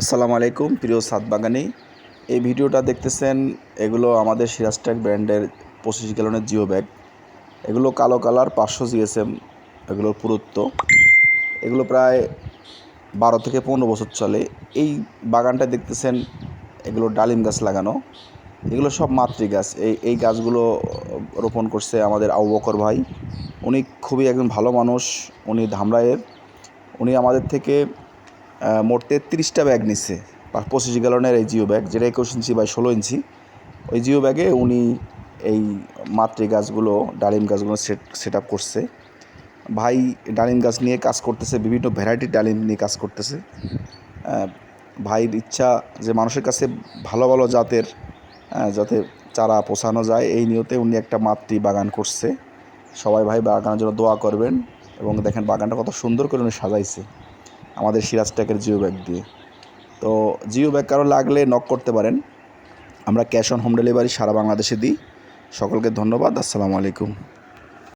আসসালামু আলাইকুম, প্রিয় সাত বাগানি। এই ভিডিওটা দেখতেছেন, এগুলো আমাদের সিরাজটেক ব্র্যান্ডের পঁচিশ গ্যালনের জিও ব্যাগ। এগুলো কালো কালার, পাঁচশো জিএসএম এগুলোর পুরুত্ব। এগুলো প্রায় বারো থেকে পনেরো বছর চলে। এই বাগানটা দেখতেছেন, এগুলো ডালিম গাছ লাগানো। এগুলো সব মাতৃ গাছ। এই এই গাছগুলো রোপণ করছে আমাদের আবু বকর ভাই। উনি খুবই একজন ভালো মানুষ, উনি ধামরাইয়ের। উনি আমাদের থেকে মোট তেত্রিশটা ব্যাগ নিচ্ছে পঁচিশ গ্যালনের এই জিও ব্যাগ, যেটা একুশ ইঞ্চি বাই ষোলো ইঞ্চি। ওই জিও ব্যাগে উনি এই মাতৃ গাছগুলো, ডালিম গাছগুলো সেট সেট আপ করছে। ভাই ডালিম গাছ নিয়ে কাজ করতেছে, বিভিন্ন ভ্যারাইটির ডালিম নিয়ে কাজ করতেছে। ভাইয়ের ইচ্ছা যে মানুষের কাছে ভালো ভালো জাতের যাতে চারা পোষানো যায়, এই নিয়তে উনি একটা মাতৃ বাগান করছে। সবাই ভাই বাগানের জন্য দোয়া করবেন এবং দেখেন বাগানটা কত সুন্দর করে উনি সাজাইছে। আমাদের সিরাজ ট্যাকের জিও ব্যাগ দিয়ে। তো জিও ব্যাগ কারও লাগলে নক করতে পারেন। আমরা ক্যাশ অন হোম ডেলিভারি সারা বাংলাদেশে দিই। সকলকে ধন্যবাদ। আসসালামু আলাইকুম।